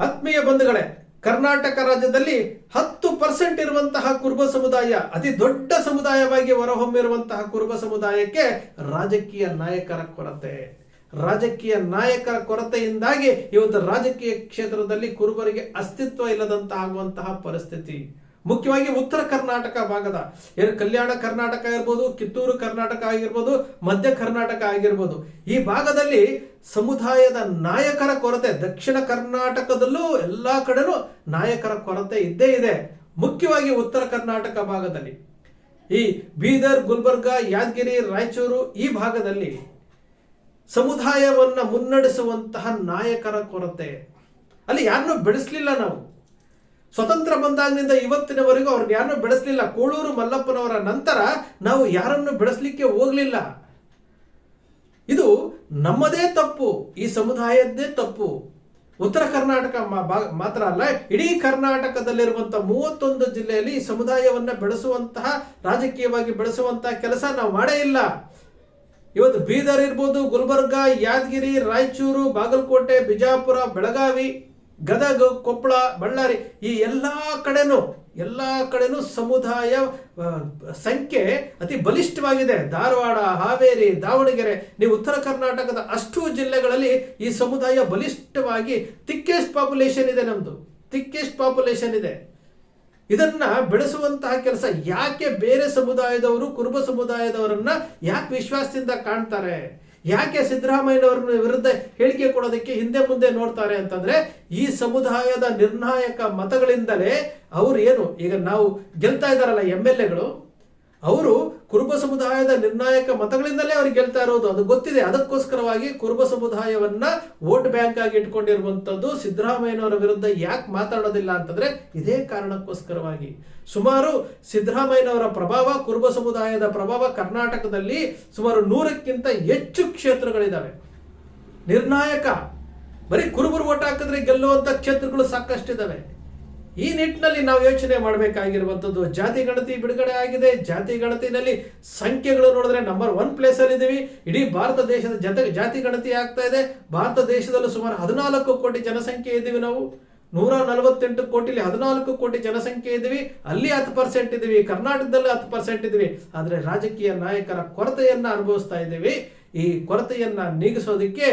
ಆತ್ಮೀಯ ಬಂಧುಗಳೇ, ಕರ್ನಾಟಕ ರಾಜ್ಯದಲ್ಲಿ ಹತ್ತು ಪರ್ಸೆಂಟ್ ಇರುವಂತಹ ಕುರುಬ ಸಮುದಾಯ, ಅತಿ ದೊಡ್ಡ ಸಮುದಾಯವಾಗಿ ಹೊರಹೊಮ್ಮಿರುವಂತಹ ಕುರುಬ ಸಮುದಾಯಕ್ಕೆ ರಾಜಕೀಯ ನಾಯಕರ ಕೊರತೆ. ರಾಜಕೀಯ ನಾಯಕರ ಕೊರತೆಯಿಂದಾಗಿ ಇವತ್ತು ರಾಜಕೀಯ ಕ್ಷೇತ್ರದಲ್ಲಿ ಕುರುಬರಿಗೆ ಅಸ್ತಿತ್ವ ಇಲ್ಲದಂತಹ ಆಗುವಂತಹ ಪರಿಸ್ಥಿತಿ. ಮುಖ್ಯವಾಗಿ ಉತ್ತರ ಕರ್ನಾಟಕ ಭಾಗದ, ಏನು ಕಲ್ಯಾಣ ಕರ್ನಾಟಕ ಇರ್ಬೋದು ಕಿತ್ತೂರು ಕರ್ನಾಟಕ ಆಗಿರ್ಬೋದು, ಮಧ್ಯ ಕರ್ನಾಟಕ ಆಗಿರ್ಬೋದು, ಈ ಭಾಗದಲ್ಲಿ ಸಮುದಾಯದ ನಾಯಕರ ಕೊರತೆ, ದಕ್ಷಿಣ ಕರ್ನಾಟಕದಲ್ಲೂ ಎಲ್ಲಾ ಕಡೆನೂ ನಾಯಕರ ಕೊರತೆ ಇದ್ದೇ ಇದೆ. ಮುಖ್ಯವಾಗಿ ಉತ್ತರ ಕರ್ನಾಟಕ ಭಾಗದಲ್ಲಿ. ಈ ಬೀದರ್, ಗುಲ್ಬರ್ಗ, ಯಾದಗಿರಿ, ರಾಯಚೂರು ಈ ಭಾಗದಲ್ಲಿ ಸಮುದಾಯವನ್ನ ಮುನ್ನಡೆಸುವಂತಹ ನಾಯಕರ ಕೊರತೆ. ಅಲ್ಲಿ ಯಾರನ್ನೂ ಬೆಳೆಸಲಿಲ್ಲ ನಾವು. ಸ್ವತಂತ್ರ ಬಂದಾಗಿನಿಂದ ಇವತ್ತಿನವರೆಗೂ ಅವ್ರನ್ನ ಯಾರನ್ನೂ ಬೆಳೆಸಲಿಲ್ಲ. ಕೋಳೂರು ಮಲ್ಲಪ್ಪನವರ ನಂತರ ನಾವು ಯಾರನ್ನು ಬೆಳೆಸಲಿಕ್ಕೆ ಹೋಗಲಿಲ್ಲ. ಇದು ನಮ್ಮದೇ ತಪ್ಪು. ಈ ಸಮುದಾಯದ್ದೇ ತಪ್ಪು. ಉತ್ತರ ಕರ್ನಾಟಕ ಮಾತ್ರ ಅಲ್ಲ, ಇಡೀ ಕರ್ನಾಟಕದಲ್ಲಿರುವಂತಹ ಮೂವತ್ತೊಂದು ಜಿಲ್ಲೆಯಲ್ಲಿ ಈ ಸಮುದಾಯವನ್ನ ಬೆಳೆಸುವಂತಹ, ರಾಜಕೀಯವಾಗಿ ಬೆಳೆಸುವಂತಹ ಕೆಲಸ ನಾವು ಮಾಡೇ ಇಲ್ಲ. ಇವತ್ತು ಬೀದರ್ ಇರ್ಬೋದು, ಗುಲ್ಬರ್ಗ, ಯಾದಗಿರಿ, ರಾಯಚೂರು, ಬಾಗಲಕೋಟೆ, ಬಿಜಾಪುರ, ಬೆಳಗಾವಿ ಗದಗ, ಕೊಪ್ಪಳ, ಬಳ್ಳಾರಿ ಈ ಎಲ್ಲ ಕಡೆನೂ ಎಲ್ಲ ಕಡೆನೂ ಸಮುದಾಯ ಸಂಖ್ಯೆ ಅತಿ ಬಲಿಷ್ಠವಾಗಿದೆ. ಧಾರವಾಡ, ಹಾವೇರಿ, ದಾವಣಗೆರೆ, ನೀವು ಉತ್ತರ ಕರ್ನಾಟಕದ ಅಷ್ಟು ಜಿಲ್ಲೆಗಳಲ್ಲಿ ಈ ಸಮುದಾಯ ಬಲಿಷ್ಠವಾಗಿ ತಿಕ್ಕೆಸ್ಟ್ ಪಾಪ್ಯುಲೇಷನ್ ಇದೆ ನಮ್ಮದು ತಿಕ್ಕೆಸ್ಟ್ ಪಾಪ್ಯುಲೇಷನ್ ಇದೆ. ಇದನ್ನ ಬೆಳೆಸುವಂತಹ ಕೆಲಸ ಯಾಕೆ ಬೇರೆ ಸಮುದಾಯದವರು, ಕುರುಬ ಸಮುದಾಯದವರನ್ನ ಯಾಕೆ ವಿಶ್ವಾಸದಿಂದ ಕಾಣ್ತಾರೆ? ಯಾಕೆ ಸಿದ್ದರಾಮಯ್ಯನವರ ವಿರುದ್ಧ ಹೇಳಿಕೆ ಕೊಡೋದಕ್ಕೆ ಹಿಂದೆ ಮುಂದೆ ನೋಡ್ತಾರೆ ಅಂತಂದ್ರೆ ಈ ಸಮುದಾಯದ ನಿರ್ಣಾಯಕ ಮತಗಳಿಂದಲೇ ಅವರು ಏನು, ಈಗ ನಾವು ಗೆಲ್ತಾ ಇದಾರಲ್ಲ ಎಂ ಎಲ್ ಎಗಳು, ಅವರು ಕುರುಬ ಸಮುದಾಯದ ನಿರ್ಣಾಯಕ ಮತಗಳಿಂದಲೇ ಅವ್ರಿಗೆ ಗೆಲ್ತಾ ಇರೋದು, ಅದು ಗೊತ್ತಿದೆ. ಅದಕ್ಕೋಸ್ಕರವಾಗಿ ಕುರುಬ ಸಮುದಾಯವನ್ನ ವೋಟ್ ಬ್ಯಾಂಕ್ ಆಗಿ ಇಟ್ಕೊಂಡಿರುವಂತದ್ದು ಸಿದ್ದರಾಮಯ್ಯನವರ ವಿರುದ್ಧ ಯಾಕೆ ಮಾತಾಡೋದಿಲ್ಲ ಅಂತಂದ್ರೆ ಇದೇ ಕಾರಣಕ್ಕೋಸ್ಕರವಾಗಿ. ಸುಮಾರು ಸಿದ್ದರಾಮಯ್ಯನವರ ಪ್ರಭಾವ, ಕುರುಬ ಸಮುದಾಯದ ಪ್ರಭಾವ ಕರ್ನಾಟಕದಲ್ಲಿ ಸುಮಾರು ನೂರಕ್ಕಿಂತ ಹೆಚ್ಚು ಕ್ಷೇತ್ರಗಳಿದಾವೆ. ನಿರ್ಣಾಯಕ. ಬರೀ ಕುರುಬರು ಓಟ್ ಹಾಕಿದ್ರೆ ಗೆಲ್ಲುವಂತ ಕ್ಷೇತ್ರಗಳು ಸಾಕಷ್ಟಿದಾವೆ. ಈ ನಿಟ್ಟಿನಲ್ಲಿ ನಾವು ಯೋಚನೆ ಮಾಡಬೇಕಾಗಿರುವಂಥದ್ದು ಜಾತಿ, ಗಣತಿ ಬಿಡುಗಡೆ ಆಗಿದೆ. ಜಾತಿ, ಗಣತಿನಲ್ಲಿ ಸಂಖ್ಯೆಗಳು ನೋಡಿದ್ರೆ ನಂಬರ್ ಒನ್ ಪ್ಲೇಸ್ ಅಲ್ಲಿ ಇದೀವಿ ಇಡೀ ಭಾರತ ದೇಶದ ಜನತೆಗೆ ಜಾತಿ, ಗಣತಿ ಆಗ್ತಾ ಇದೆ. ಭಾರತ ದೇಶದಲ್ಲೂ ಸುಮಾರು ಹದಿನಾಲ್ಕು ಕೋಟಿ ಜನಸಂಖ್ಯೆ ಇದ್ದೀವಿ ನಾವು. ನೂರ ನಲವತ್ತೆಂಟು ಕೋಟಿಲಿ ಹದಿನಾಲ್ಕು ಕೋಟಿ ಜನಸಂಖ್ಯೆ ಇದ್ದೀವಿ. ಅಲ್ಲಿ ಹತ್ತು ಪರ್ಸೆಂಟ್ ಇದ್ದೀವಿ. ಕರ್ನಾಟಕದಲ್ಲಿ ಹತ್ತು ಪರ್ಸೆಂಟ್ ಇದ್ದೀವಿ. ಆದರೆ ರಾಜಕೀಯ ನಾಯಕರ ಕೊರತೆಯನ್ನು ಅನುಭವಿಸ್ತಾ ಇದ್ದೀವಿ. ಈ ಕೊರತೆಯನ್ನು ನೀಗಿಸೋದಕ್ಕೆ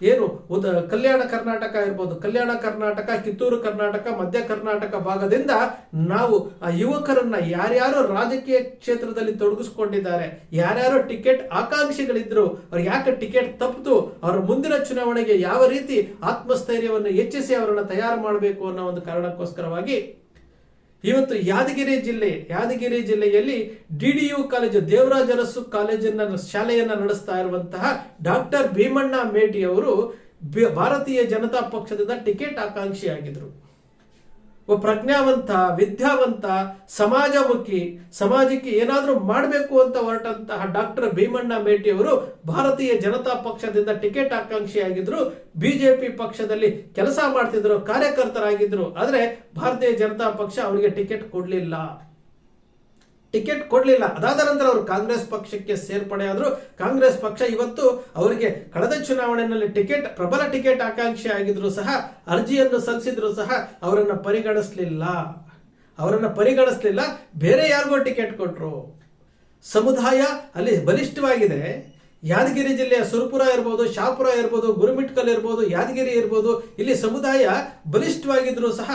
ಏನು? ಉದ ಕಲ್ಯಾಣ ಕರ್ನಾಟಕ ಇರ್ಬೋದು. ಕಲ್ಯಾಣ ಕರ್ನಾಟಕ, ಕಿತ್ತೂರು ಕರ್ನಾಟಕ, ಮಧ್ಯ ಕರ್ನಾಟಕ ಭಾಗದಿಂದ ನಾವು ಆ ಯುವಕರನ್ನ ಯಾರ್ಯಾರು ರಾಜಕೀಯ ಕ್ಷೇತ್ರದಲ್ಲಿ ತೊಡಗಿಸ್ಕೊಂಡಿದ್ದಾರೆ, ಯಾರ್ಯಾರು ಟಿಕೆಟ್ ಆಕಾಂಕ್ಷಿಗಳಿದ್ರು, ಅವ್ರು ಯಾಕೆ ಟಿಕೆಟ್ ತಪ್ಪಿತು, ಅವ್ರ ಮುಂದಿನ ಚುನಾವಣೆಗೆ ಯಾವ ರೀತಿ ಆತ್ಮಸ್ಥೈರ್ಯವನ್ನು ಹೆಚ್ಚಿಸಿ ಅವರನ್ನ ತಯಾರು ಮಾಡಬೇಕು ಅನ್ನೋ ಒಂದು ಕಾರಣಕ್ಕೋಸ್ಕರವಾಗಿ ಇವತ್ತು ಯಾದಗಿರಿ ಜಿಲ್ಲೆ, ಯಾದಗಿರಿ ಜಿಲ್ಲೆಯಲ್ಲಿ ಡಿಡಿಯು ಕಾಲೇಜು ದೇವರಾಜ ಅರಸು ಕಾಲೇಜನ್ನ ಶಾಲೆಯನ್ನ ನಡೆಸ್ತಾ ಇರುವಂತಹ ಡಾಕ್ಟರ್ ಭೀಮಣ್ಣ ಮೇಟಿ ಅವರು ಭಾರತೀಯ ಜನತಾ ಪಕ್ಷದಿಂದ ಟಿಕೆಟ್ ಆಕಾಂಕ್ಷಿಯಾಗಿದ್ರು. ಒಬ್ಬ ಪ್ರಜ್ಞಾವಂತ, ವಿದ್ಯಾವಂತ, ಸಮಾಜಮುಖಿ, ಸಮಾಜಕ್ಕೆ ಏನಾದರೂ ಮಾಡಬೇಕು ಅಂತ ಹೊರಟಂತಹ ಡಾಕ್ಟರ್ ಭೀಮಣ್ಣ ಮೇಟಿ ಅವರು ಭಾರತೀಯ ಜನತಾ ಪಕ್ಷದಿಂದ ಟಿಕೆಟ್ ಆಕಾಂಕ್ಷಿಯಾಗಿದ್ರು. ಬಿಜೆಪಿ ಪಕ್ಷದಲ್ಲಿ ಕೆಲಸ ಮಾಡ್ತಿದ್ರು ಕಾರ್ಯಕರ್ತರಾಗಿದ್ದರು ಆದರೆ ಭಾರತೀಯ ಜನತಾ ಪಕ್ಷ ಅವರಿಗೆ ಟಿಕೆಟ್ ಕೊಡ್ಲಿಲ್ಲ. ಟಿಕೆಟ್ ಕೊಡಲಿಲ್ಲ. ಅದಾದ ನಂತರ ಅವರು ಕಾಂಗ್ರೆಸ್ ಪಕ್ಷಕ್ಕೆ ಸೇರ್ಪಡೆ ಆದ್ರು. ಕಾಂಗ್ರೆಸ್ ಪಕ್ಷ ಇವತ್ತು ಅವರಿಗೆ ಕಳೆದ ಚುನಾವಣೆಯಲ್ಲಿ ಟಿಕೆಟ್, ಪ್ರಬಲ ಟಿಕೆಟ್ ಆಕಾಂಕ್ಷಿ ಆಗಿದ್ರು ಸಹ, ಅರ್ಜಿಯನ್ನು ಸಲ್ಲಿಸಿದ್ರು ಸಹ ಅವರನ್ನು ಪರಿಗಣಿಸಲಿಲ್ಲ. ಅವರನ್ನು ಪರಿಗಣಿಸಲಿಲ್ಲ. ಬೇರೆ ಯಾರಿಗೋ ಟಿಕೆಟ್ ಕೊಟ್ಟರು ಸಮುದಾಯ ಅಲ್ಲಿ ಬಲಿಷ್ಠವಾಗಿದೆ. ಯಾದಗಿರಿ ಜಿಲ್ಲೆಯ ಸುರಪುರ ಇರ್ಬೋದು, ಶಾಪುರ ಇರ್ಬೋದು, ಗುರುಮಿಟ್ಕಲ್ ಇರ್ಬೋದು, ಯಾದಗಿರಿ ಇರ್ಬೋದು, ಇಲ್ಲಿ ಸಮುದಾಯ ಬಲಿಷ್ಠವಾಗಿದ್ರು ಸಹ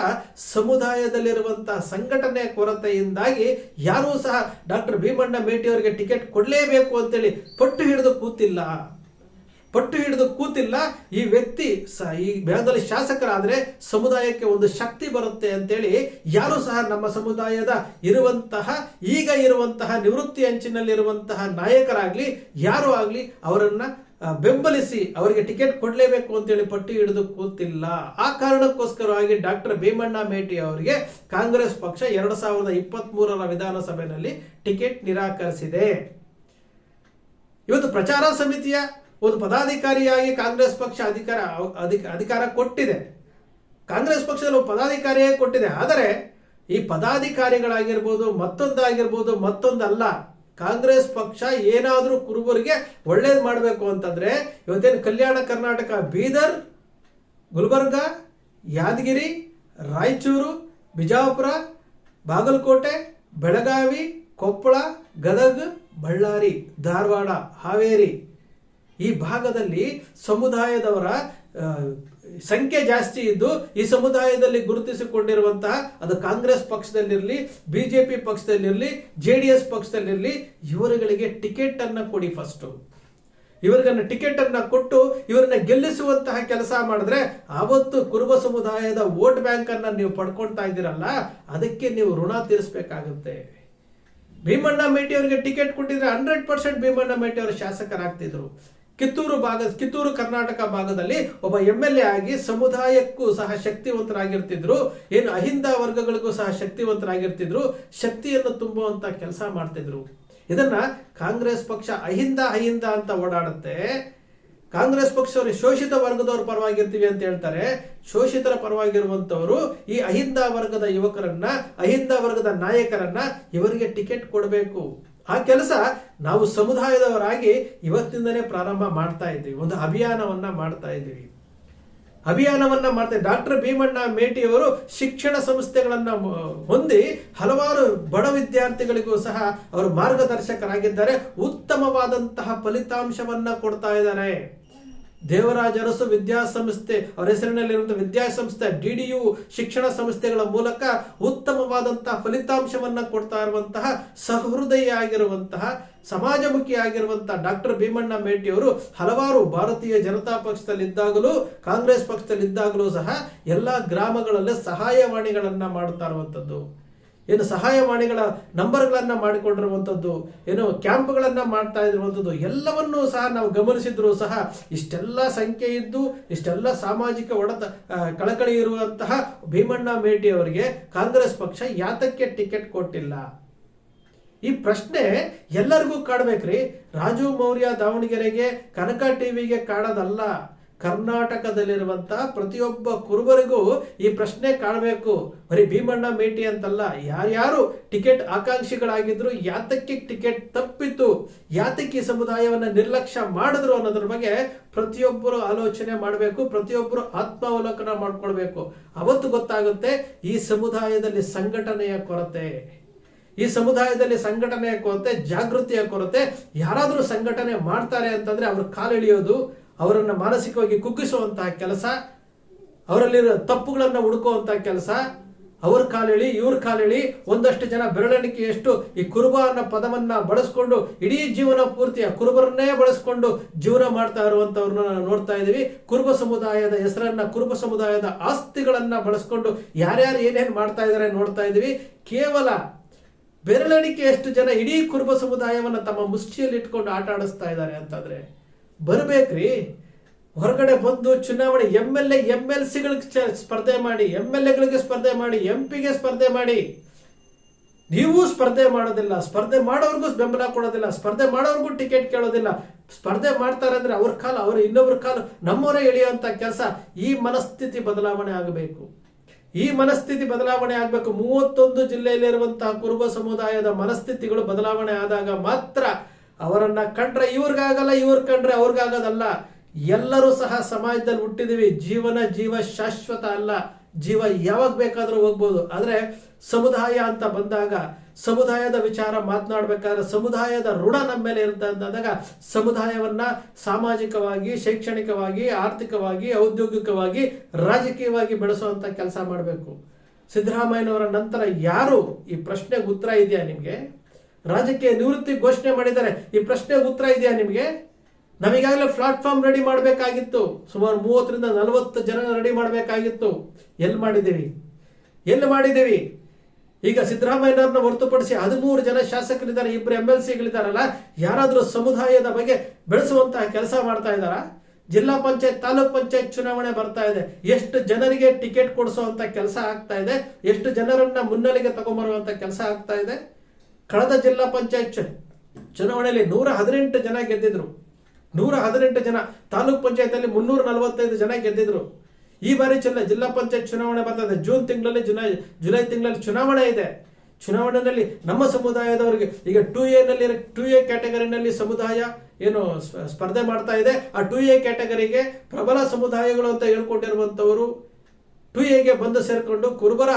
ಸಮುದಾಯದಲ್ಲಿರುವಂತಹ ಸಂಘಟನೆ ಕೊರತೆಯಿಂದಾಗಿ ಯಾರೂ ಸಹ ಡಾಕ್ಟರ್ ಭೀಮಣ್ಣ ಮೇಟಿ ಅವರಿಗೆ ಟಿಕೆಟ್ ಕೊಡಲೇಬೇಕು ಅಂತೇಳಿ ಪಟ್ಟು ಹಿಡಿದು ಕೂತಿಲ್ಲ. ಪಟ್ಟು ಹಿಡಿದು ಕೂತಿಲ್ಲ. ಈ ವ್ಯಕ್ತಿ ಈ ಬೆಳದಲ್ಲಿ ಶಾಸಕರಾದ್ರೆ ಸಮುದಾಯಕ್ಕೆ ಒಂದು ಶಕ್ತಿ ಬರುತ್ತೆ ಅಂತೇಳಿ ಯಾರು ಸಹ ನಮ್ಮ ಸಮುದಾಯದ ಇರುವಂತಹ, ಈಗ ಇರುವಂತಹ ನಿವೃತ್ತಿ ಅಂಚಿನಲ್ಲಿರುವಂತಹ ನಾಯಕರಾಗ್ಲಿ, ಯಾರು ಆಗಲಿ ಅವರನ್ನು ಬೆಂಬಲಿಸಿ ಅವರಿಗೆ ಟಿಕೆಟ್ ಕೊಡಲೇಬೇಕು ಅಂತೇಳಿ ಪಟ್ಟು ಹಿಡಿದು ಕೂತಿಲ್ಲ. ಆ ಕಾರಣಕ್ಕೋಸ್ಕರವಾಗಿ ಡಾಕ್ಟರ್ ಭೀಮಣ್ಣ ಮೇಟಿ ಅವರಿಗೆ ಕಾಂಗ್ರೆಸ್ ಪಕ್ಷ ಎರಡು ಸಾವಿರದ ಇಪ್ಪತ್ತ್ ಮೂರರ ವಿಧಾನಸಭೆಯಲ್ಲಿ ಟಿಕೆಟ್ ನಿರಾಕರಿಸಿದೆ. ಇವತ್ತು ಪ್ರಚಾರ ಸಮಿತಿಯ ಒಂದು ಪದಾಧಿಕಾರಿಯಾಗಿ ಕಾಂಗ್ರೆಸ್ ಪಕ್ಷ ಅಧಿಕಾರ, ಅಧಿಕ, ಅಧಿಕಾರ ಕೊಟ್ಟಿದೆ. ಕಾಂಗ್ರೆಸ್ ಪಕ್ಷದಲ್ಲಿ ಪದಾಧಿಕಾರಿಯೇ ಕೊಟ್ಟಿದೆ. ಆದರೆ ಈ ಪದಾಧಿಕಾರಿಗಳಾಗಿರ್ಬೋದು, ಮತ್ತೊಂದಾಗಿರ್ಬೋದು, ಮತ್ತೊಂದಲ್ಲ, ಕಾಂಗ್ರೆಸ್ ಪಕ್ಷ ಏನಾದರೂ ಕುರುಬರಿಗೆ ಒಳ್ಳೇದು ಮಾಡಬೇಕು ಅಂತಂದ್ರೆ ಇವತ್ತೇನು ಕಲ್ಯಾಣ ಕರ್ನಾಟಕ, ಬೀದರ್, ಗುಲ್ಬರ್ಗ, ಯಾದಗಿರಿ, ರಾಯಚೂರು, ಬಿಜಾಪುರ, ಬಾಗಲಕೋಟೆ, ಬೆಳಗಾವಿ, ಕೊಪ್ಪಳ, ಗದಗ, ಬಳ್ಳಾರಿ, ಧಾರವಾಡ, ಹಾವೇರಿ. ಈ ಭಾಗದಲ್ಲಿ ಸಮುದಾಯದವರ ಸಂಖ್ಯೆ ಜಾಸ್ತಿ ಇದ್ದು ಈ ಸಮುದಾಯದಲ್ಲಿ ಗುರುತಿಸಿಕೊಂಡಿರುವಂತಹ ಅದು ಕಾಂಗ್ರೆಸ್ ಪಕ್ಷದಲ್ಲಿರಲಿ, ಬಿಜೆಪಿ ಪಕ್ಷದಲ್ಲಿರಲಿ, ಜೆ ಡಿ ಎಸ್ ಪಕ್ಷದಲ್ಲಿರಲಿ, ಇವರುಗಳಿಗೆ ಟಿಕೆಟ್ ಅನ್ನ ಕೊಡಿ ಫಸ್ಟು ಇವರಿಗನ್ನ ಟಿಕೆಟ್ ಅನ್ನ ಕೊಟ್ಟು ಇವರನ್ನ ಗೆಲ್ಲಿಸುವಂತಹ ಕೆಲಸ ಮಾಡಿದ್ರೆ ಆವತ್ತು ಕುರುಬ ಸಮುದಾಯದ ವೋಟ್ ಬ್ಯಾಂಕ್ ಅನ್ನ ನೀವು ಪಡ್ಕೊಳ್ತಾ ಇದ್ದೀರಲ್ಲ, ಅದಕ್ಕೆ ನೀವು ಋಣ ತೀರಿಸಬೇಕಾಗುತ್ತೆ. ಭೀಮಣ್ಣ ಮೇಟಿ ಅವರಿಗೆ ಟಿಕೆಟ್ ಕೊಟ್ಟಿದ್ರೆ ಹಂಡ್ರೆಡ್ ಪರ್ಸೆಂಟ್ ಭೀಮಣ್ಣ ಮೇಟಿ ಅವರು ಶಾಸಕರಾಗ್ತಿದ್ರು. ಕಿತ್ತೂರು ಭಾಗ, ಕಿತ್ತೂರು ಕರ್ನಾಟಕ ಭಾಗದಲ್ಲಿ ಒಬ್ಬ ಎಂ ಎಲ್ ಎ ಆಗಿ ಸಮುದಾಯಕ್ಕೂ ಸಹ ಶಕ್ತಿವಂತರಾಗಿರ್ತಿದ್ರು. ಏನು ಅಹಿಂದ ವರ್ಗಗಳಿಗೂ ಸಹ ಶಕ್ತಿವಂತರಾಗಿರ್ತಿದ್ರು. ಶಕ್ತಿಯನ್ನು ತುಂಬುವಂತ ಕೆಲಸ ಮಾಡ್ತಿದ್ರು. ಇದನ್ನ ಕಾಂಗ್ರೆಸ್ ಪಕ್ಷ ಅಹಿಂದ ಅಹಿಂದ ಅಂತ ಓಡಾಡುತ್ತೆ. ಕಾಂಗ್ರೆಸ್ ಪಕ್ಷವರು ಶೋಷಿತ ವರ್ಗದವ್ರ ಪರವಾಗಿರ್ತೀವಿ ಅಂತ ಹೇಳ್ತಾರೆ. ಶೋಷಿತರ ಪರವಾಗಿರುವಂತವರು ಈ ಅಹಿಂದ ವರ್ಗದ ಯುವಕರನ್ನ, ಅಹಿಂದ ವರ್ಗದ ನಾಯಕರನ್ನ ಇವರಿಗೆ ಟಿಕೆಟ್ ಕೊಡಬೇಕು. ಆ ಕೆಲಸ ನಾವು ಸಮುದಾಯದವರಾಗಿ ಇವತ್ತಿಂದನೇ ಪ್ರಾರಂಭ ಮಾಡ್ತಾ ಇದ್ದೀವಿ. ಒಂದು ಅಭಿಯಾನವನ್ನ ಮಾಡ್ತಾ ಇದ್ದೀವಿ. ಅಭಿಯಾನವನ್ನ ಮಾಡ್ತಾ ಡಾಕ್ಟರ್ ಭೀಮಣ್ಣ ಮೇಟಿಯವರು ಶಿಕ್ಷಣ ಸಂಸ್ಥೆಗಳನ್ನ ಹೊಂದಿ ಹಲವಾರು ಬಡ ವಿದ್ಯಾರ್ಥಿಗಳಿಗೂ ಸಹ ಅವರು ಮಾರ್ಗದರ್ಶಕರಾಗಿದ್ದಾರೆ. ಉತ್ತಮವಾದಂತಹ ಫಲಿತಾಂಶವನ್ನ ಕೊಡ್ತಾ ಇದ್ದಾರೆ. ದೇವರಾಜ ಅರಸು ವಿದ್ಯಾಸಂಸ್ಥೆ, ಅವರ ಹೆಸರಿನಲ್ಲಿರುವಂತಹ ವಿದ್ಯಾಸಂಸ್ಥೆ, ಡಿ ಡಿ ಯು ಶಿಕ್ಷಣ ಸಂಸ್ಥೆಗಳ ಮೂಲಕ ಉತ್ತಮವಾದಂತಹ ಫಲಿತಾಂಶವನ್ನ ಕೊಡ್ತಾ ಇರುವಂತಹ ಸಹೃದಯ ಆಗಿರುವಂತಹ ಸಮಾಜಮುಖಿ ಆಗಿರುವಂತಹ ಡಾಕ್ಟರ್ ಭೀಮಣ್ಣ ಮೇಟಿಯವರು ಹಲವಾರು ಭಾರತೀಯ ಜನತಾ ಪಕ್ಷದಲ್ಲಿದ್ದಾಗಲೂ, ಕಾಂಗ್ರೆಸ್ ಪಕ್ಷದಲ್ಲಿದ್ದಾಗಲೂ ಸಹ ಎಲ್ಲಾ ಗ್ರಾಮಗಳಲ್ಲೇ ಸಹಾಯವಾಣಿಗಳನ್ನ ಮಾಡ್ತಾ ಇರುವಂತದ್ದು ಏನು ಸಹಾಯವಾಣಿಗಳ ನಂಬರ್ಗಳನ್ನು ಮಾಡಿಕೊಂಡಿರುವಂಥದ್ದು, ಏನು ಕ್ಯಾಂಪ್ಗಳನ್ನು ಮಾಡ್ತಾ ಇರುವಂಥದ್ದು, ಎಲ್ಲವನ್ನೂ ಸಹ ನಾವು ಗಮನಿಸಿದ್ರು ಸಹ ಇಷ್ಟೆಲ್ಲ ಸಂಖ್ಯೆ ಇದ್ದು, ಇಷ್ಟೆಲ್ಲ ಸಾಮಾಜಿಕ ಒಡತ ಕಳಕಳಿ ಇರುವಂತಹ ಭೀಮಣ್ಣ ಮೇಟಿ ಅವರಿಗೆ ಕಾಂಗ್ರೆಸ್ ಪಕ್ಷ ಯಾತಕ್ಕೆ ಟಿಕೆಟ್ ಕೊಟ್ಟಿಲ್ಲ. ಈ ಪ್ರಶ್ನೆ ಎಲ್ಲರಿಗೂ ಕಾಡ್ಬೇಕ್ರಿ. ರಾಜು ಮೌರ್ಯ ದಾವಣಗೆರೆಗೆ ಕನಕ ಟಿವಿಗೆ ಕಾಡೋದಲ್ಲ. ಕರ್ನಾಟಕದಲ್ಲಿರುವಂತಹ ಪ್ರತಿಯೊಬ್ಬ ಕುರುಬರಿಗೂ ಈ ಪ್ರಶ್ನೆ ಕಾಣಬೇಕು. ಬರೀ ಭೀಮಣ್ಣ ಮೇಟಿ ಅಂತಲ್ಲ, ಯಾರ್ಯಾರು ಟಿಕೆಟ್ ಆಕಾಂಕ್ಷಿಗಳಾಗಿದ್ರು, ಯಾತಕ್ಕೆ ಟಿಕೆಟ್ ತಪ್ಪಿತ್ತು ಯಾತಕ್ಕೆ ಈ ಸಮುದಾಯವನ್ನ ನಿರ್ಲಕ್ಷ್ಯ ಮಾಡಿದ್ರು ಅನ್ನೋದ್ರ ಬಗ್ಗೆ ಪ್ರತಿಯೊಬ್ಬರು ಆಲೋಚನೆ ಮಾಡಬೇಕು, ಪ್ರತಿಯೊಬ್ಬರು ಆತ್ಮಾವಲೋಕನ ಮಾಡ್ಕೊಳ್ಬೇಕು. ಅವತ್ತು ಗೊತ್ತಾಗುತ್ತೆ, ಈ ಸಮುದಾಯದಲ್ಲಿ ಸಂಘಟನೆಯ ಕೊರತೆ. ಈ ಸಮುದಾಯದಲ್ಲಿ ಸಂಘಟನೆಯ ಕೊರತೆ, ಜಾಗೃತಿಯ ಕೊರತೆ. ಯಾರಾದರೂ ಸಂಘಟನೆ ಮಾಡ್ತಾರೆ ಅಂತಂದ್ರೆ ಅವ್ರ ಕಾಲೆಳೆಯೋದು ಅವರನ್ನ ಮಾನಸಿಕವಾಗಿ ಕುಗ್ಗಿಸುವಂತಹ ಕೆಲಸ, ಅವರಲ್ಲಿರೋ ತಪ್ಪುಗಳನ್ನು ಹುಡುಕುವಂತಹ ಕೆಲಸ, ಅವ್ರ ಕಾಲೆಳಿ ಇವ್ರ ಕಾಲೆಳಿ ಒಂದಷ್ಟು ಜನ ಬೆರಳೆಣಿಕೆಯಷ್ಟು ಈ ಕುರುಬ ಅನ್ನೋ ಪದವನ್ನ ಬಳಸ್ಕೊಂಡು ಇಡೀ ಜೀವನ ಪೂರ್ತಿ ಆ ಕುರುಬರನ್ನೇ ಬಳಸ್ಕೊಂಡು ಜೀವನ ಮಾಡ್ತಾ ಇರುವಂತವ್ರನ್ನ ನಾವು ನೋಡ್ತಾ ಇದೀವಿ ಕುರುಬ ಸಮುದಾಯದ ಹೆಸರನ್ನ, ಕುರುಬ ಸಮುದಾಯದ ಆಸ್ತಿಗಳನ್ನ ಬಳಸ್ಕೊಂಡು ಯಾರ್ಯಾರು ಏನೇನ್ ಮಾಡ್ತಾ ಇದಾರೆ ನೋಡ್ತಾ ಇದೀವಿ ಕೇವಲ ಬೆರಳೆಣಿಕೆ ಎಷ್ಟು ಜನ ಇಡೀ ಕುರುಬ ಸಮುದಾಯವನ್ನ ತಮ್ಮ ಮುಷ್ಟಿಯಲ್ಲಿ ಇಟ್ಕೊಂಡು ಆಟ ಆಡಿಸ್ತಾ ಇದ್ದಾರೆ ಅಂತಂದ್ರೆ ಬರ್ಬೇಕ್ರಿ. ಹೊರಗಡೆ ಬಂದು ಚುನಾವಣೆ M L A M L ಸಿಗಳಿಗೆ ಸ್ಪರ್ಧೆ ಮಾಡಿ ಎಂ ಎಲ್ ಎಗಳಿಗೆ ಸ್ಪರ್ಧೆ ಮಾಡಿ, ಎಂ ಪಿಗೆ ಸ್ಪರ್ಧೆ ಮಾಡಿ. ನೀವು ಸ್ಪರ್ಧೆ ಮಾಡೋದಿಲ್ಲ. ಸ್ಪರ್ಧೆ ಮಾಡೋರ್ಗೂ ಬೆಂಬಲ ಕೊಡೋದಿಲ್ಲ. ಸ್ಪರ್ಧೆ ಮಾಡೋರ್ಗೂ ಟಿಕೆಟ್ ಕೇಳೋದಿಲ್ಲ. ಸ್ಪರ್ಧೆ ಮಾಡ್ತಾರೆ ಅಂದ್ರೆ ಅವ್ರ ಕಾಲ, ಅವ್ರ ಇನ್ನೊಬ್ರ ಕಾಲ ನಮ್ಮವರೇ ಎಳೆಯುವಂತ ಕೆಲಸ ಈ ಮನಸ್ಥಿತಿ ಬದಲಾವಣೆ ಆಗಬೇಕು. ಈ ಮನಸ್ಥಿತಿ ಬದಲಾವಣೆ ಆಗಬೇಕು. ಮೂವತ್ತೊಂದು ಜಿಲ್ಲೆಯಲ್ಲಿರುವಂತಹ ಕುರುಬ ಸಮುದಾಯದ ಮನಸ್ಥಿತಿಗಳು ಬದಲಾವಣೆ ಆದಾಗ ಮಾತ್ರ ಅವರನ್ನ ಕಂಡ್ರೆ ಇವ್ರಿಗಾಗಲ್ಲ, ಇವ್ರ ಕಂಡ್ರೆ ಅವ್ರಿಗಾಗೋದಲ್ಲ. ಎಲ್ಲರೂ ಸಹ ಸಮಾಜದಲ್ಲಿ ಹುಟ್ಟಿದೀವಿ. ಜೀವನ ಜೀವ ಶಾಶ್ವತ ಅಲ್ಲ. ಜೀವ ಯಾವಾಗ ಬೇಕಾದರೂ ಹೋಗ್ಬೋದು. ಆದರೆ ಸಮುದಾಯ ಅಂತ ಬಂದಾಗ, ಸಮುದಾಯದ ವಿಚಾರ ಮಾತನಾಡಬೇಕಾದ್ರೆ ಸಮುದಾಯದ ಋಣ ನಮ್ಮ ಮೇಲೆ ಇರುತ್ತೆ ಅಂದಾಗ, ಸಮುದಾಯವನ್ನ ಸಾಮಾಜಿಕವಾಗಿ, ಶೈಕ್ಷಣಿಕವಾಗಿ, ಆರ್ಥಿಕವಾಗಿ, ಔದ್ಯೋಗಿಕವಾಗಿ, ರಾಜಕೀಯವಾಗಿ ಬೆಳೆಸುವಂತ ಕೆಲಸ ಮಾಡಬೇಕು. ಸಿದ್ದರಾಮಯ್ಯನವರ ನಂತರ ಯಾರು? ಈ ಪ್ರಶ್ನೆಗೆ ಉತ್ತರ ಇದೆಯಾ ನಿಮ್ಗೆ? ರಾಜಕೀಯ ನಿವೃತ್ತಿ ಘೋಷಣೆ ಮಾಡಿದ್ದಾರೆ. ಈ ಪ್ರಶ್ನೆ ಉತ್ತರ ಇದೆಯಾ ನಿಮಗೆ? ನಮಗಾಗಲೇ ಪ್ಲಾಟ್ಫಾರ್ಮ್ ರೆಡಿ ಮಾಡಬೇಕಾಗಿತ್ತು. ಸುಮಾರು ಮೂವತ್ತರಿಂದ ನಲವತ್ತು ಜನ ರೆಡಿ ಮಾಡಬೇಕಾಗಿತ್ತು. ಎಲ್ಲಿ ಮಾಡಿದ್ದೀವಿ ಎಲ್ಲಿ ಮಾಡಿದ್ದೀವಿ ಈಗ ಸಿದ್ದರಾಮಯ್ಯನವ್ರನ್ನ ಹೊರತುಪಡಿಸಿ ಹದಿಮೂರು ಜನ ಶಾಸಕರಿದ್ದಾರೆ, ಇಬ್ಬರು ಎಂ ಎಲ್ ಸಿಗಳಿದ್ದಾರಲ್ಲ, ಯಾರಾದರೂ ಸಮುದಾಯದ ಬಗ್ಗೆ ಬೆಳೆಸುವಂತಹ ಕೆಲಸ ಮಾಡ್ತಾ ಇದ್ದಾರಾ? ಜಿಲ್ಲಾ ಪಂಚಾಯತ್, ತಾಲೂಕ್ ಪಂಚಾಯತ್ ಚುನಾವಣೆ ಬರ್ತಾ ಇದೆ. ಎಷ್ಟು ಜನರಿಗೆ ಟಿಕೆಟ್ ಕೊಡಿಸುವಂತ ಕೆಲಸ ಆಗ್ತಾ ಇದೆ? ಎಷ್ಟು ಜನರನ್ನ ಮುನ್ನೆಲೆಗೆ ತಗೊಂಬರುವಂತ ಕೆಲಸ ಆಗ್ತಾ ಇದೆ? ಕಳೆದ ಜಿಲ್ಲಾ ಪಂಚಾಯತ್ ಚುನಾವಣೆಯಲ್ಲಿ ನೂರ ಹದಿನೆಂಟು ಜನ ಗೆದ್ದಿದ್ರು. ನೂರ ಹದಿನೆಂಟು ಜನ, ತಾಲೂಕ್ ಪಂಚಾಯತ್ ಅಲ್ಲಿ ಮುನ್ನೂರ ನಲವತ್ತೈದು ಜನ ಗೆದ್ದಿದ್ರು. ಈ ಬಾರಿ ಚೆಲ್ಲ ಜಿಲ್ಲಾ ಪಂಚಾಯತ್ ಚುನಾವಣೆ ಬರ್ತದೆ ಜೂನ್ ತಿಂಗಳಲ್ಲಿ ಜುಲೈ ಜುಲೈ ತಿಂಗಳಲ್ಲಿ ಚುನಾವಣೆ ಇದೆ. ಚುನಾವಣೆಯಲ್ಲಿ ನಮ್ಮ ಸಮುದಾಯದವರಿಗೆ ಈಗ ಟೂ ನಲ್ಲಿ ಟೂ ಎ ಕ್ಯಾಟಗರಿನಲ್ಲಿ ಸಮುದಾಯ ಏನು ಸ್ಪರ್ಧೆ ಮಾಡ್ತಾ ಇದೆ. ಆ ಟೂ ಎ ಕ್ಯಾಟಗರಿಗೆ ಪ್ರಬಲ ಸಮುದಾಯಗಳು ಅಂತ ಹೇಳ್ಕೊಂಡಿರುವಂತವರು ಟು ಎಗೆ ಬಂದು ಸೇರಿಕೊಂಡು ಕುರುಬರ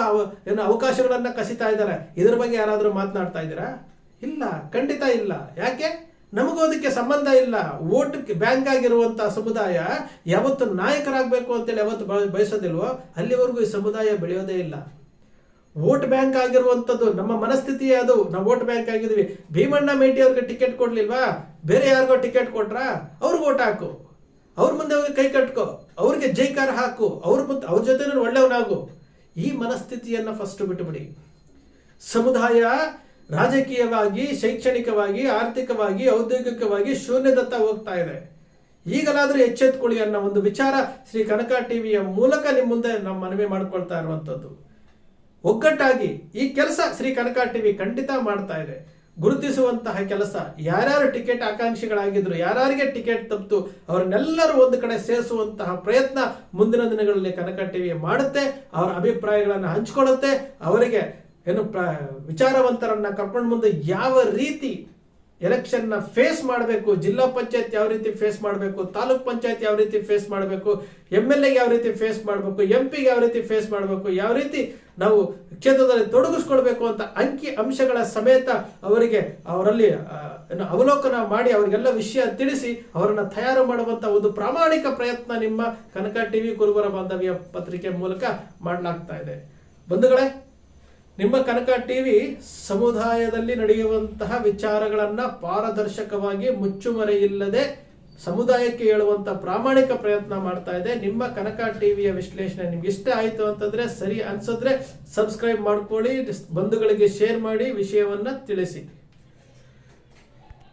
ಏನು ಅವಕಾಶಗಳನ್ನು ಕಸಿತಾ ಇದ್ದಾರೆ. ಇದ್ರ ಬಗ್ಗೆ ಯಾರಾದರೂ ಮಾತನಾಡ್ತಾ ಇದ್ದೀರಾ? ಇಲ್ಲ, ಖಂಡಿತ ಇಲ್ಲ. ಯಾಕೆ? ನಮಗೂ ಅದಕ್ಕೆ ಸಂಬಂಧ ಇಲ್ಲ. ವೋಟ್ ಬ್ಯಾಂಕ್ ಆಗಿರುವಂಥ ಸಮುದಾಯ ಯಾವತ್ತು ನಾಯಕರಾಗಬೇಕು ಅಂತೇಳಿ ಯಾವತ್ತು ಬಯಸೋದಿಲ್ವೋ, ಅಲ್ಲಿವರೆಗೂ ಈ ಸಮುದಾಯ ಬೆಳೆಯೋದೇ ಇಲ್ಲ. ವೋಟ್ ಬ್ಯಾಂಕ್ ಆಗಿರುವಂಥದ್ದು ನಮ್ಮ ಮನಸ್ಥಿತಿ ಅದು. ನಾವು ವೋಟ್ ಬ್ಯಾಂಕ್ ಆಗಿದ್ವಿ ಭೀಮಣ್ಣ ಮೇಟಿ ಅವ್ರಿಗೆ ಟಿಕೆಟ್ ಕೊಡ್ಲಿಲ್ವಾ? ಬೇರೆ ಯಾರಿಗೋ ಟಿಕೆಟ್ ಕೊಟ್ರಾ? ಅವ್ರಿಗೆ ವೋಟ್ ಹಾಕು. ಅವ್ರ ಮುಂದೆ ಹೋಗಿ ಕೈ ಕಟ್ಕೋ. ಅವ್ರಿಗೆ ಜೈಕಾರ ಹಾಕು, ಅವ್ರ ಮತ್ತು ಅವ್ರ ಜೊತೆ ಒಳ್ಳೆಯವನಾಗು ಈ ಮನಸ್ಥಿತಿಯನ್ನು ಫಸ್ಟ್ ಬಿಟ್ಟುಬಿಡಿ ಸಮುದಾಯ ರಾಜಕೀಯವಾಗಿ, ಶೈಕ್ಷಣಿಕವಾಗಿ, ಆರ್ಥಿಕವಾಗಿ, ಔದ್ಯೋಗಿಕವಾಗಿ ಶೂನ್ಯದತ್ತ ಹೋಗ್ತಾ ಇದೆ. ಈಗಲಾದರೂ ಎಚ್ಚೆತ್ಕೊಳ್ಳಿ ಅನ್ನೋ ಒಂದು ವಿಚಾರ ಶ್ರೀ ಕನಕ ಟಿವಿಯ ಮೂಲಕ ನಿಮ್ಮ ಮುಂದೆ ನಮ್ಮ ಮನವಿ ಮಾಡ್ಕೊಳ್ತಾ ಇರುವಂಥದ್ದು. ಒಗ್ಗಟ್ಟಾಗಿ ಈ ಕೆಲಸ ಶ್ರೀ ಕನಕ ಟಿವಿ ಖಂಡಿತ ಮಾಡ್ತಾ ಇದೆ. ಗುರುತಿಸುವಂತಹ ಕೆಲಸ. ಯಾರ್ಯಾರು ಟಿಕೆಟ್ ಆಕಾಂಕ್ಷಿಗಳಾಗಿದ್ರು, ಯಾರ್ಯಾರಿಗೆ ಟಿಕೆಟ್ ತಪ್ಪು ಅವರನ್ನೆಲ್ಲರೂ ಒಂದು ಕಡೆ ಸೇರಿಸುವಂತಹ ಪ್ರಯತ್ನ ಮುಂದಿನ ದಿನಗಳಲ್ಲಿ ಕನಕ ಟಿವಿ ಮಾಡುತ್ತೆ. ಅವರ ಅಭಿಪ್ರಾಯಗಳನ್ನು ಹಂಚಿಕೊಳ್ಳುತ್ತೆ. ಅವರಿಗೆ ಏನು ಪ್ರ ವಿಚಾರವಂತರನ್ನ ಕರ್ಕೊಂಡು ಮುಂದೆ ಯಾವ ರೀತಿ ಎಲೆಕ್ಷನ್ನ ಫೇಸ್ ಮಾಡಬೇಕು, ಜಿಲ್ಲಾ ಪಂಚಾಯತ್ ಯಾವ ರೀತಿ ಫೇಸ್ ಮಾಡಬೇಕು, ತಾಲೂಕ್ ಪಂಚಾಯತ್ ಯಾವ ರೀತಿ ಫೇಸ್ ಮಾಡಬೇಕು ಎಂ ಎಲ್ ಎಗೆ ಯಾವ ರೀತಿ ಫೇಸ್ ಮಾಡಬೇಕು ಎಂ ಪಿಗೆ ಯಾವ ರೀತಿ ಫೇಸ್ ಮಾಡಬೇಕು, ಯಾವ ರೀತಿ ನಾವು ಕ್ಷೇತ್ರದಲ್ಲಿ ತೊಡಗಿಸ್ಕೊಳ್ಬೇಕು ಅಂತ ಅಂಕಿ ಅಂಶಗಳ ಸಮೇತ ಅವರಿಗೆ ಅವರಲ್ಲಿ ಅವಲೋಕನ ಮಾಡಿ ಅವರಿಗೆಲ್ಲ ವಿಷಯ ತಿಳಿಸಿ ಅವರನ್ನು ತಯಾರು ಮಾಡುವಂತ ಒಂದು ಪ್ರಾಮಾಣಿಕ ಪ್ರಯತ್ನ ನಿಮ್ಮ ಕನಕ ಟಿವಿ ಕುರುಬರ ಬಾಂಧವ್ಯ ಪತ್ರಿಕೆ ಮೂಲಕ ಮಾಡಲಾಗ್ತಾ ಇದೆ. ಬಂಧುಗಳೇ ನಿಮ್ಮ ಕನಕ ಟಿವಿ ಸಮುದಾಯದಲ್ಲಿ ನಡೆಯುವಂತಹ ವಿಚಾರಗಳನ್ನು ಪಾರದರ್ಶಕವಾಗಿ ಮುಚ್ಚುಮರೆಯಿಲ್ಲದೆ ಸಮುದಾಯಕ್ಕೆ ಹೇಳುವಂಥ ಪ್ರಾಮಾಣಿಕ ಪ್ರಯತ್ನ ಮಾಡ್ತಾ ಇದೆ. ನಿಮ್ಮ ಕನಕ ಟಿವಿಯ ವಿಶ್ಲೇಷಣೆ ನಿಮ್ಗೆ ಇಷ್ಟ ಆಯ್ತು ಅಂತಂದ್ರೆ, ಸರಿ ಅನ್ಸಿದ್ರೆ ಸಬ್ಸ್ಕ್ರೈಬ್ ಮಾಡ್ಕೊಳ್ಳಿ, ಬಂಧುಗಳಿಗೆ ಶೇರ್ ಮಾಡಿ ವಿಷಯವನ್ನ ತಿಳಿಸಿ.